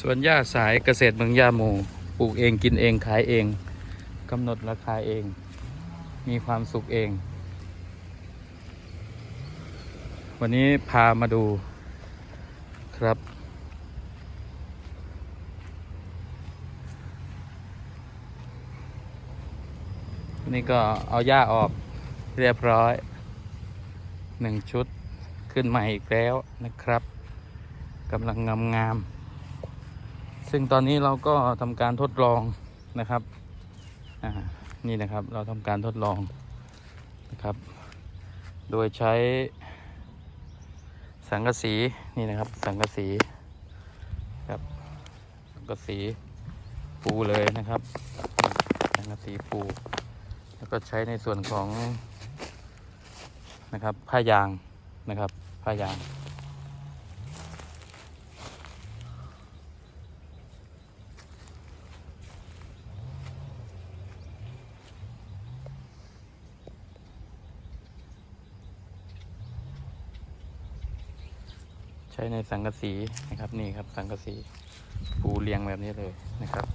สวนหญ้าสายเกษตรเมืองยาโมปลูกเองกินเองขายเองกำหนดราคาเอง มีความสุขเอง วันนี้พามาดูครับ นี่ก็เอาหญ้าออกเรียบร้อยหนึ่งชุดขึ้นใหมาอีกแล้วนะครับกำลังงามงามๆ ซึ่งตอนนี้เราก็ทำการทดลองนะครับอ่านี่นะครับเราทำการทดลองนะครับ โดยใช้สังกะสีนี่นะครับ สังกะสีครับสังกะสีปูเลยนะครับ สังกะสีปู แล้วก็ใช้ในส่วนของนะครับผ้ายางนะครับผ้ายาง ใช้ในสังกะสีนะครับนี่ครับสังกะสีปูเรียงแบบนี้เลยนะครับ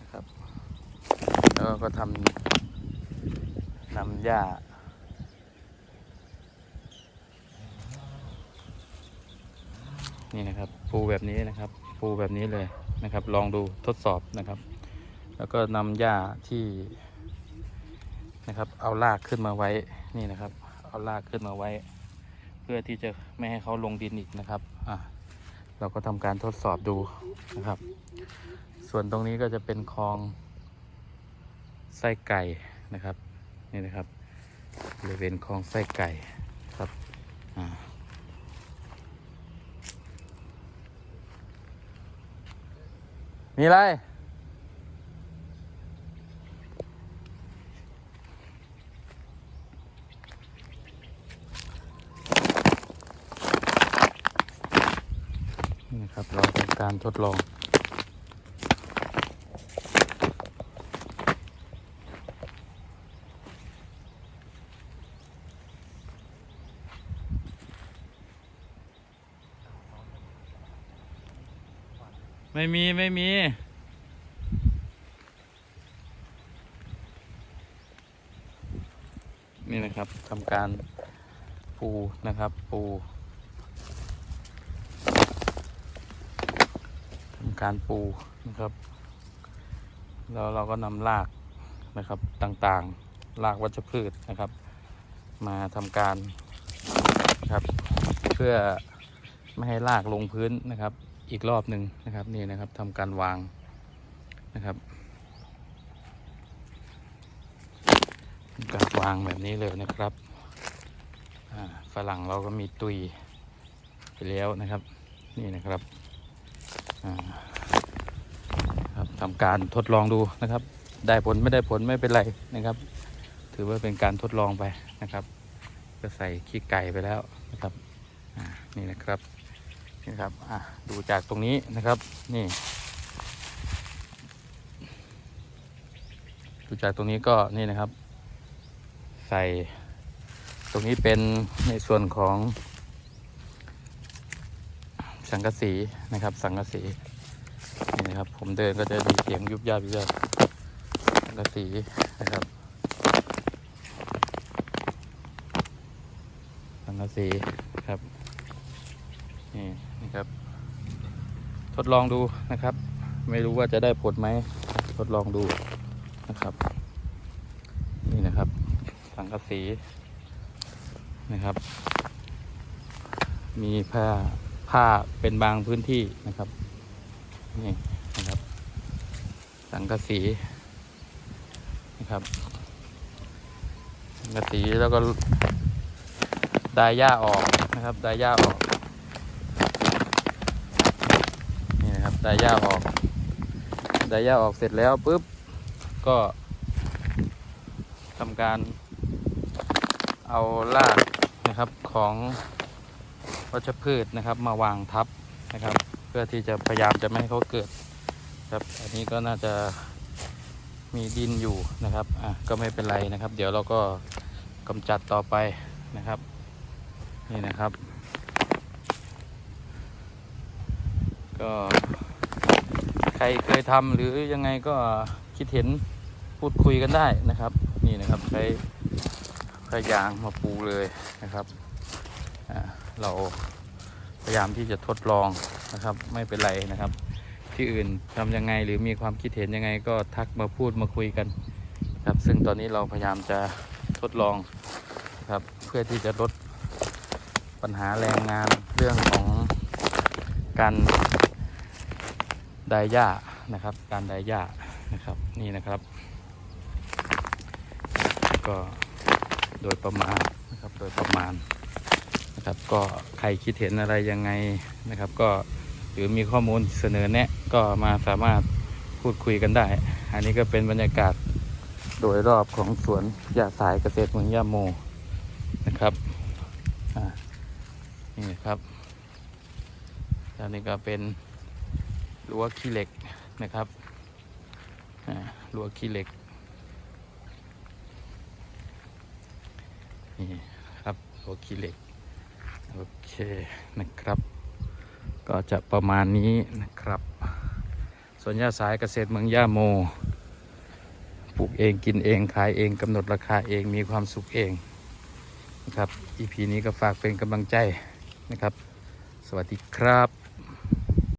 นะครับแล้วก็ทำนำหญ้านี่นะครับปูแบบนี้นะครับปูแบบนี้เลยนะครับ ลองดูทดสอบนะครับ แล้วก็นำหญ้าที่ นะครับ เอาลากขึ้นมาไว้นี่นะครับ เอาลากขึ้นมาไว้ เพื่อที่จะไม่ให้เขาลงดินอีกนะครับอะเราก็ทำการทดสอบดูนะครับ ส่วนตรงนี้ก็จะเป็นคลองไส้ไก่นะครับนี่นะครับบริเวณคลองไส้ไก่ครับอ่ามีอะไร นะครับเราทำการทดลอง ไม่มี ไม่มีนี่นะครับทำการปูนะครับปู ทำ การปูนะครับ แล้วเราก็นำรากนะครับต่างๆรากวัชพืชนะครับ มาทำการนะครับเพื่อไม่ให้รากลงพื้นนะครับ อีกรอบหนึ่งนะครับนี่นะครับทำการวางนะครับการวางแบบนี้เลยนะครับฝรั่งเราก็มีตุยไปแล้วนะครับ นี่นะครับ ครับทำการทดลองดูนะครับ ได้ผลไม่ได้ผลไม่เป็นไรนะครับ ถือว่าเป็นการทดลองไปนะครับก็ใส่ขี้ไก่ไปแล้วนะครับนี่นะครับนี่ครับดูจากตรงนี้นะครับนี่ ดูจากตรงนี้ก็นี่นะครับ ใส่ตรงนี้เป็นในส่วนของ สังกะสีนะครับ สังกะสีนี่นะครับ ผมเดินก็จะมีเสียงยุบยับยุบยับสังกะสีนะครับสังกะสีครับนี่นะครับ ทดลองดูนะครับ ไม่รู้ว่าจะได้ผลไหมทดลองดูนะครับ นี่นะครับ สังกะสีนะครับ มีผ้า ผ้าเป็นบางพื้นที่นะครับนี่นะครับ สังกะสีนะครับสังกะสีแล้วก็ดายหญ้าออกนะครับดายหญ้าออกนี่นะครับดายหญ้าออกดายหญ้าออกเสร็จแล้วปุ๊บก็ทำการเอารากนะครับของ วัชพืชนะครับ มาวางทับนะครับ เพื่อที่จะพยายามจะไม่ให้เขาเกิดครับอันนี้ก็น่าจะมีดินอยู่นะครับอะก็ไม่เป็นไรนะครับ เดี๋ยวเราก็กำจัดต่อไปนะครับ นี่นะครับ ก็ใครเคยทำหรือยังไงก็คิดเห็นพูดคุยกันได้นะครับ นี่นะครับใช้พยางมาปูเลยนะครับอ่า เราพยายามที่จะทดลองนะครับ ไม่เป็นไรนะครับ ที่อื่นทำยังไงหรือมีความคิดเห็นยังไงก็ทักมาพูดมาคุยกันครับ ซึ่งตอนนี้เราพยายามจะทดลองนะครับเพื่อที่จะลดปัญหาแรงงานเรื่องของการไดหญ้านะครับ การไดหญ้านะครับนี่นะครับ ก็โดยประมาณนะครับโดยประมาณ นะครับ ก็ใครคิดเห็นอะไรยังไงนะครับ ก็หรือมีข้อมูลเสนอแนะก็มาสามารถพูดคุยกันได้ อันนี้ก็เป็นบรรยากาศโดยรอบของสวนยาสายเกษตรเมืองยาโมนะครับนี่ครับแล้วนี่ก็เป็นรั้วขี้เหล็กนะครับอ่รั้วขี้เหล็กนี่ครับโอคีเหล็ก โอเคนะครับ ก็จะประมาณนี้นะครับสวนยาสายเกษตรเมืองย่าโม ปลูกเองกินเองขายเองกำหนดราคาเองมีความสุขเองนะครับ EP นี้ก็ฝากเป็นกำลังใจนะครับ สวัสดีครับ